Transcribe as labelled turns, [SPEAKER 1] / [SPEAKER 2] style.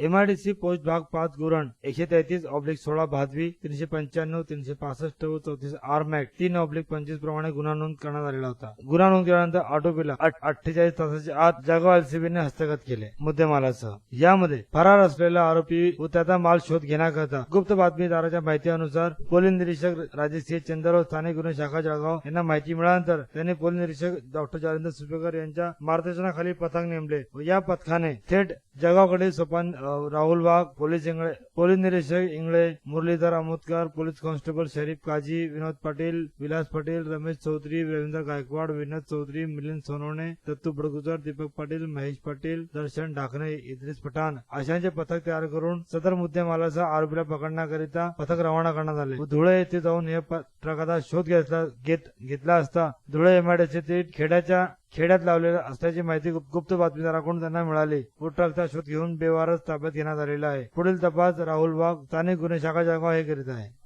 [SPEAKER 1] MIDC post भाग पाच गुरण एकशे तेहतीस ऑब्लिक सोळा भादवी तीनशे पंच्याण्णव तीनशे पासष्ट व चौतीस आरमॅक तीन ऑब्लिक पंचवीस प्रमाणे गुन्हा नोंद करण्यात आलेला होता. गुन्हा नोंद केल्यानंतर आटोपीला अठ्ठेचाळीस तासाच्या आत जळगाव एलसीबीने हस्तगत केले मुद्देमालासह. यामध्ये फरार असलेला आरोपी व त्याचा माल शोध घेण्याकरता गुप्त बातमीदाराच्या माहितीनुसार पोलीस निरीक्षक राजेश सिंह चंद्रराव स्थानिक गुन्हे शाखा जळगाव यांना माहिती मिळाल्यानंतर त्यांनी पोलीस निरीक्षक डॉक्टर जालिंदर सुपेकर यांच्या मार्गदर्शनाखाली पथक नेमले व या पथकाने थेट जळगावकडे सोपान राहुल वाघ पोलीस इंगळे पोलीस निरीक्षक इंगळे मुरलीधर अमोदकर पोलीस कॉन्स्टेबल शरीफ काजी विनोद पाटील विलास पाटील रमेश चौधरी रवींद्र गायकवाड विनोद चौधरी मिलिंद सोनवणे दत्तू बडगुजर दीपक पाटील महेश पाटील दर्शन ढाकणे इद्रिस पठाण अशांचे पथक तयार करून सदर मुद्देमालाचा आरोपीला पकडण्याकरिता पथक रवाना करण्यात आले. धुळे येथे जाऊन या ट्रकाचा शोध घेतला घेत घेतला असता धुळे एमआयडीसी खेड्याच्या खेड्यात लावलेल्या असल्याची माहिती गुप्त बातमीदाराकडून त्यांना मिळाली. व ट्रकचा शोध घेऊन बेवारस ताब्यात घेण्यात आलेला आहे. पुढील तपास राहुल वाघ स्थानिक गुन्हे शाखा जळगाव हे करीत आहे.